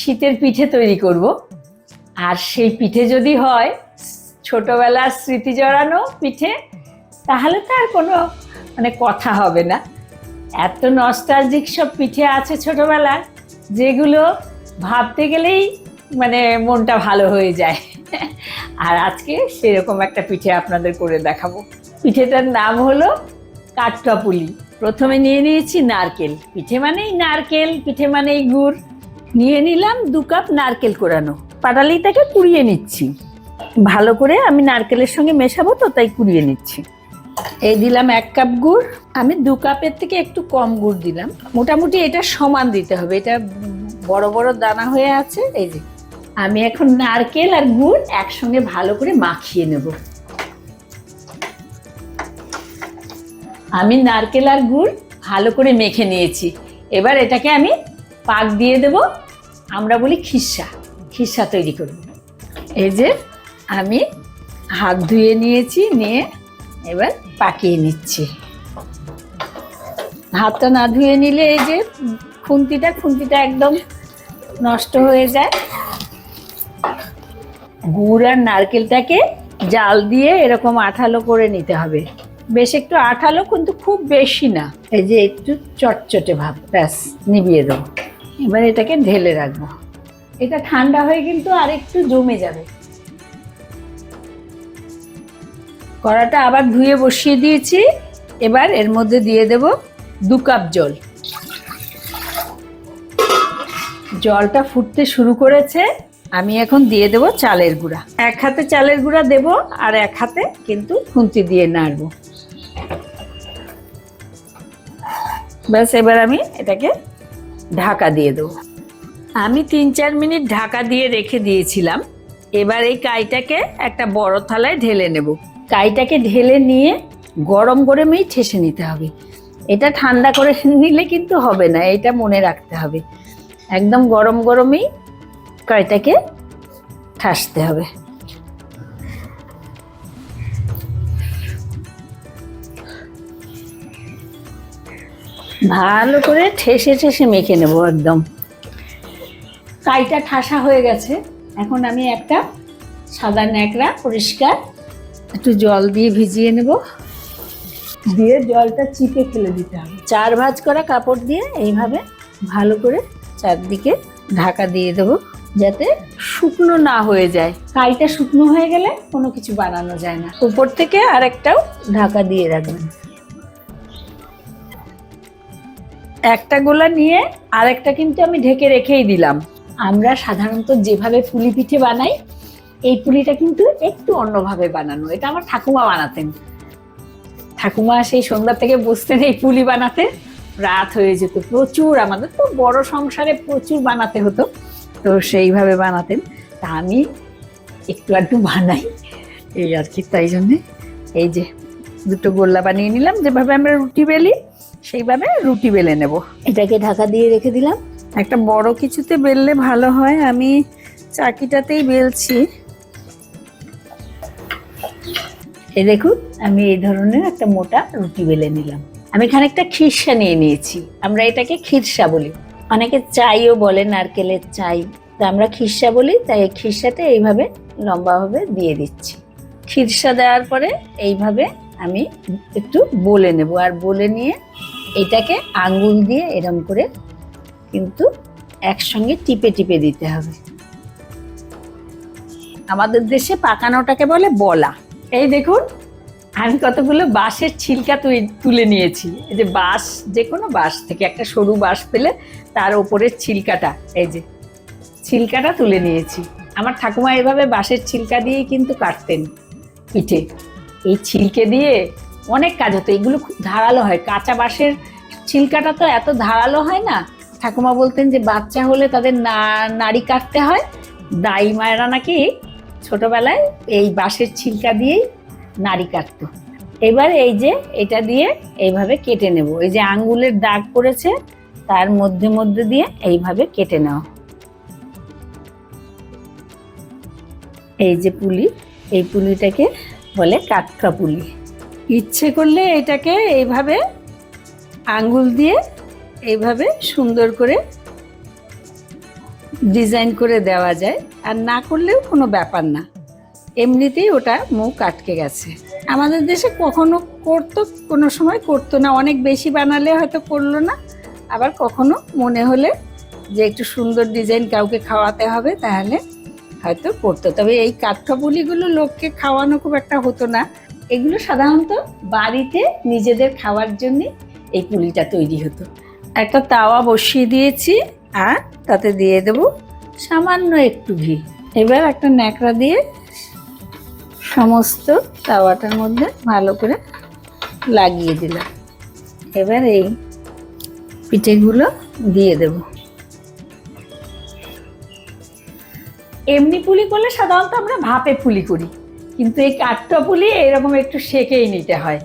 শীতের পিঠে তৈরি করব। আর সেই পিঠে যদি হয় ছোটবেলার স্মৃতি জড়ানো পিঠে, তাহলে তো আর কোনো মানে কথা হবে না। এত নস্টালজিক সব পিঠে আছে ছোটবেলার, যেগুলো ভাবতে গেলেই মানে মনটা ভালো হয়ে যায়। আর আজকে সেরকম একটা পিঠে আপনাদের করে দেখাবো। পিঠেটার নাম হলো কাঠকাপুলি। প্রথমে নিয়ে নিয়েছি নারকেল। পিঠে মানেই নারকেল, পিঠে মানেই গুড়। নিয়ে নিলাম দু কাপ নারকেল কোরানো। পাটালিটাকে কুড়িয়ে নিচ্ছি। ভালো করে আমি নারকেলের সঙ্গে মেশাবো তো, তাই কুড়িয়ে নিচ্ছি। এই দিলাম এক কাপ গুড়। আমি দু কাপের থেকে একটু কম গুড় দিলাম। মোটামুটি এটা সমান দিতে হবে। এটা বড় বড় দানা হয়ে আছে, এই যে। আমি এখন নারকেল আর গুড় একসঙ্গে ভালো করে মাখিয়ে নেব। আমি নারকেল আর গুড় ভালো করে মেখে নিয়েছি। এবার এটাকে আমি পাক দিয়ে দেব। আমরা বলি খিসা। খিসা তৈরি করব। এই যে আমি হাত ধুয়ে নিয়েছি, নিয়ে এবার পাকিয়ে নিচ্ছি। হাতটা না ধুয়ে নিলে এই যে খুন্তিটা খুন্তিটা একদম নষ্ট হয়ে যায়। গুড় আর নারকেলটাকে জাল দিয়ে এরকম আঠালো করে নিতে হবে। বেশ একটু আঠালো, কিন্তু খুব বেশি না। এই যে একটু চটচটে ভাব, ব্যাস নিভিয়ে দেবো। এবার এটাকে ঢেলে রাখব। এটা ঠান্ডা হয়ে কিন্তু আর একটু জমে যাবে। কড়াটা আবার ধুয়ে বসিয়ে দিয়েছি। এবার এর মধ্যে দিয়ে দেব দু কাপ জল। জলটা ফুটতে শুরু করেছে। আমি এখন দিয়ে দেব চালের গুঁড়া। এক হাতে চালের গুঁড়া দেব আর এক হাতে কিন্তু খুন্তি দিয়ে নাড়বো। ব্যাস, এবার আমি এটাকে ঢাকা দিয়ে দেবো। আমি তিন চার মিনিট ঢাকা দিয়ে রেখে দিয়েছিলাম। এবার এই কাইটাকে একটা বড় থালায় ঢেলে নেব। কাইটাকে ঢেলে নিয়ে গরম গরমেই ঠেসে নিতে হবে। এটা ঠান্ডা করে নিলে কিন্তু হবে না এটা মনে রাখতে হবে। একদম গরম গরমেই কাইটাকে ঠাসতে হবে। ভালো করে ঠেসে ঠেসে মেখে নেব একদম। কাইটা ঠাসা হয়ে গেছে। এখন আমি একটা সাদা ন্যাকড়া পরিষ্কার একটু জল দিয়ে ভিজিয়ে নেব। দিয়ে জলটা চিপে ফেলে দিতে হবে। চার ভাঁজ করা কাপড় দিয়ে এইভাবে ভালো করে চারদিকে ঢাকা দিয়ে দেবো যাতে শুকনো না হয়ে যায়। কাইটা শুকনো হয়ে গেলে কোনো কিছু বানানো যায় না। উপর থেকে আরেকটাও ঢাকা দিয়ে রাখবেন। একটা গোলা নিয়ে আরেকটা কিন্তু আমি ঢেকে রেখেই দিলাম। আমরা সাধারণত যেভাবে পুলি পিঠে বানাই, এই পুলিটা কিন্তু একটু অন্যভাবে বানানো। এটা আমার ঠাকুমা বানাতেন। ঠাকুমা সেই সন্ধ্যা থেকে বসতেন এই পুলি বানাতে। রাত হয়ে যেত প্রচুর আমাদের তো বড় সংসারে প্রচুর বানাতে হতো। তো সেইভাবে বানাতেন। তা আমি একটু আধটু বানাই। এই আর কি, তাই জন্যে এই যে দুটো গোল্লা বানিয়ে নিলাম। যেভাবে আমরা রুটি বেলি সেইভাবে রুটি বেলে নেব। এটাকে ঢাকা দিয়ে রেখে দিলাম। একটা বড় কিছুতে বেললে ভালো হয়। আমি চাকিটাতেই বেলছি। এ দেখুন আমি এই ধরনের একটা মোটা রুটি বেলে নিলাম। আমি খানিকটা খিরসা নিয়ে নিয়েছি। আমরা এটাকে খিরসা বলি। অনেকে চাইও বলে নারকেলের চাই। তা আমরা খিরসা বলি তাই এই খিরসাটা এইভাবে লম্বাভাবে দিয়ে দিচ্ছি। খিরসা দেওয়ার পরে এইভাবে আমি একটু বলে নেব। আর বলে নিয়ে এটাকে আঙ্গুল দিয়ে এরম করে কিন্তু একসঙ্গে টিপে টিপে দিতে হবে। আমাদের দেশে পাকানোটাকে বলে বলা। এই দেখুন, আমি কতগুলো বাঁশের ছিলকা তুলে নিয়েছি। এই যে বাঁশ, যে কোনো বাঁশ থেকে একটা সরু বাঁশ পেলে তার ওপরের ছিলকাটা, এই যে ছিলকাটা তুলে নিয়েছি। আমার ঠাকুমা এভাবে বাঁশের ছিলকা দিয়েই কিন্তু কাটতেন পিঠে। এই ছিলকে দিয়ে অনেক কাজ হতো। এগুলো খুব ধারালো হয়। কাঁচা বাঁশের ছিলকাটা তো এত ধারালো হয় না। ঠাকুমা বলতেন যে, বাচ্চা হলে তাদের না- নাড়ি কাটতে হয়। দাই মায়েরা নাকি ছোটবেলায় এই বাঁশের ছিলকা দিয়েই নাড়ি কাটতো। এবার এই যে, এটা দিয়ে এইভাবে কেটে নেব। এই যে আঙ্গুলের দাগ পড়েছে, তার মধ্যে মধ্যে দিয়ে এইভাবে কেটে নেওয়া এই যে পুলি, এই পুলিটাকে বলে কাটকা পুলি। ইচ্ছে করলে এটাকে এইভাবে আঙ্গুল দিয়ে এইভাবে সুন্দর করে ডিজাইন করে দেওয়া যায়। আর না করলেও কোনো ব্যাপার না। এমনিতেই ওটা মুখ আটকে গেছে। আমাদের দেশে কখনো করতো, কোনো সময় করতো না। অনেক বেশি বানালে হয়তো করল না। আবার কখনো মনে হলে যে একটু সুন্দর ডিজাইন কাউকে খাওয়াতে হবে, তাহলে হয়তো করতো। তবে এই কাঠপুলিগুলো লোককে খাওয়ানো খুব একটা হতো না। এগুলো সাধারণত বাড়িতে নিজেদের খাওয়ার জন্য এই পুলিটা তৈরি হতো। একটা তাওয়া বসিয়ে দিয়েছি আর তাতে দিয়ে দেব সামান্য একটু ঘি। এবার একটা ন্যাকড়া দিয়ে সমস্ত তাওয়াটার মধ্যে ভালো করে লাগিয়ে দিলাম। এবার এই পিঠেগুলো দিয়ে দেব। এমনি পুলি করলে সাধারণত আমরা ভাপে পুলি করি। কিন্তু এই কাঠটা পুলি এরকম একটু সেকেই নিতে হয়।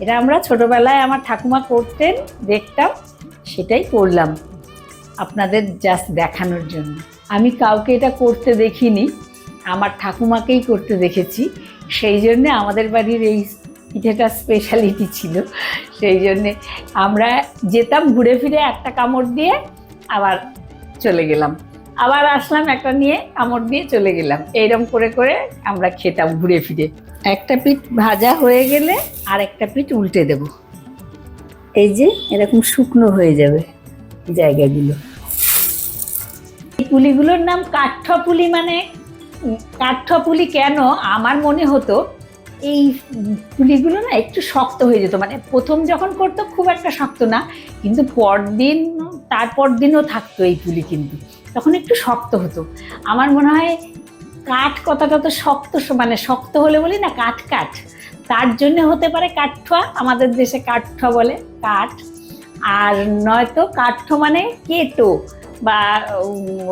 এটা আমরা ছোটবেলায় আমার ঠাকুমা করতেন, দেখতাম, সেটাই করলাম আপনাদের জাস্ট দেখানোর জন্য। আমি কাউকে এটা করতে দেখিনি, আমার ঠাকুমাকেই করতে দেখেছি। সেই জন্যে আমাদের বাড়ির এই পিঠেটা স্পেশালিটি ছিল। সেই জন্যে আমরা যেতাম, ঘুরে ফিরে একটা কামড় দিয়ে আবার চলে গেলাম। আবার আসলাম একটা নিয়ে কামড় দিয়ে চলে গেলাম। এইরকম করে করে আমরা খেতাম ঘুরে ফিরে। একটা পিঠ ভাজা হয়ে গেলে আর একটা পিঠ উল্টে দেব। এই যে এরকম শুকনো হয়ে যাবে জায়গাগুলো। এই পুলিগুলোর নাম কাঠপুলি মানে কাঠপুলি কেন? আমার মনে হতো এই পুলিগুলো না একটু শক্ত হয়ে যেত। মানে প্রথম যখন করতো খুব একটা শক্ত না, কিন্তু পরদিন তারপর দিনও থাকতো এই পুলি কিন্তু। তখন একটু শক্ত হতো। আমার মনে হয় কাঠ কথাটা তো শক্ত মানে শক্ত হলে বলি না কাঠ কাঠ। তার জন্য হতে পারে কাঠঠোয়া, আমাদের দেশে কাঠঠোয়া বলে কাঠ। আর নয়তো কাঠঠো মানে কেটো বা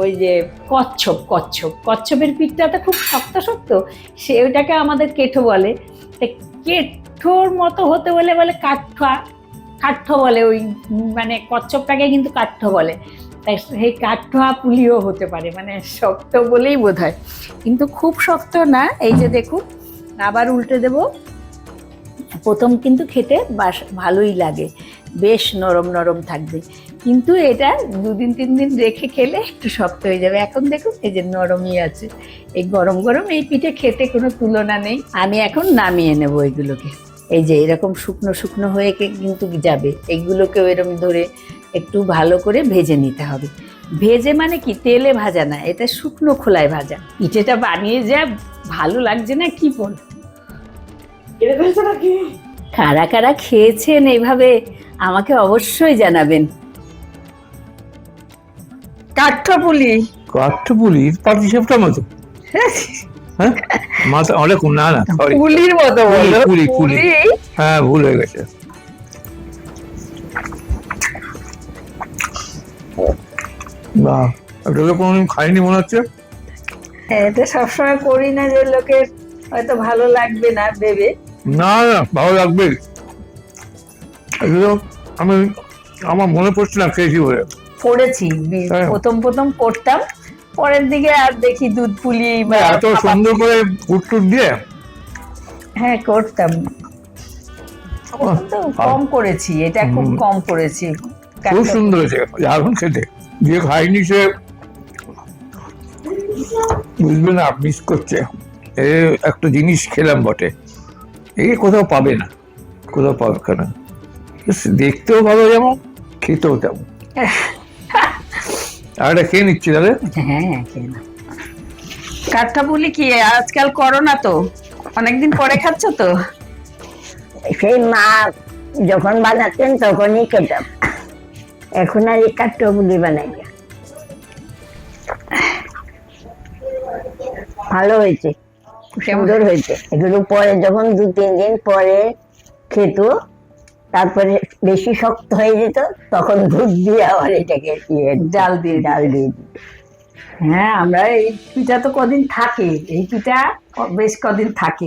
ওই যে কচ্ছপ কচ্ছপ। কচ্ছপের পিঠটা তো খুব শক্ত শক্ত, সে ওটাকে আমাদের কেঠো বলে। কেঠোর মতো হতে বলে বলে কাঠঠোয়া। কাঠঠো বলে, ওই মানে কচ্ছপটাকে কিন্তু কাঠঠো বলে। তাই সেই কাঠঠোয়া পুলিও হতে পারে মানে শক্ত বলেই বোধ হয়। কিন্তু খুব শক্ত না, এই যে দেখুন, আবার উল্টে দেব। প্রথম কিন্তু খেতে বাস, ভালোই লাগে, বেশ নরম নরম থাকবে। কিন্তু এটা দুদিন, তিন দিন রেখে খেলে একটু শক্ত হয়ে যাবে। এখন দেখুন, এই যে নরমই আছে। এই গরম গরম এই পিঠে খেতে কোনো তুলনা নেই। আমি এখন নামিয়ে নেব এইগুলোকে এই যে এরকম শুকনো শুকনো হয়ে কে- কিন্তু যাবে এইগুলোকেও এরকম ধরে একটু ভালো করে ভেজে নিতে হবে। ভেজে মানে কি? তেলে ভাজা না এটা শুকনো খোলায় ভাজা। পিঠেটা বানিয়ে যা ভালো লাগছে না কি বল? কারা কারা খেয়েছেন এইভাবে আমাকে অবশ্যই জানাবেন। কাঠপুলি। কাঠপুলির পাটি সাপটার মতো। হ্যাঁ? মাথা অনেক না না মতো বলো হ্যাঁ ভুল হয়ে গেছে। বাহ এটাকে কোনোদিন খাইনি মনে হচ্ছে। এটা সবসময় করি না যে লোকের হয়তো ভালো লাগবে না ভেবে। না না ভালো লাগবে। এগুলো আমি আমার মনে পড়ছে না খেয়েছি বলে পড়েছি হ্যাঁ। প্রথম প্রথম করতাম পরের দিকে আর দেখি দুধ পুলি এত সুন্দর করে উটটুট দিয়ে? হ্যাঁ করতাম। কম করেছি এটা খুব কম করেছি। খুব সুন্দর হয়েছে। দারুণ খেতে যে খাইনি সে বুঝবে না মিস করছে। এ একটা জিনিস খেলাম বটে। এই কোথাও পাবে না। কোথাও পাবে কেন? দেখতেও ভালো যেমন খেতেও তেমন। আর এটা খেয়ে নিচ্ছি তাহলে। হ্যাঁ খেয়ে নাও। কাঠটা বলি কি আজকাল করো না তো। অনেকদিন পরে খাচ্ছ তো? সেই মা যখন বানাতেন তখনই খেতাম। এখন আর এই কাঠপুলি বানাই না। ভালো হয়েছে সুন্দর হয়েছে। এগুলো পরে যখন দু তিন দিন পরে খেত তারপরে বেশি শক্ত হয়ে যেত তখন দুধ দিয়ে আবার এটাকে ইয়ে ডাল দিয়ে ডাল দিয়ে হ্যাঁ আমরা এই পিঠা তো কদিন থাকে এই পিঠা বেশ কদিন থাকে।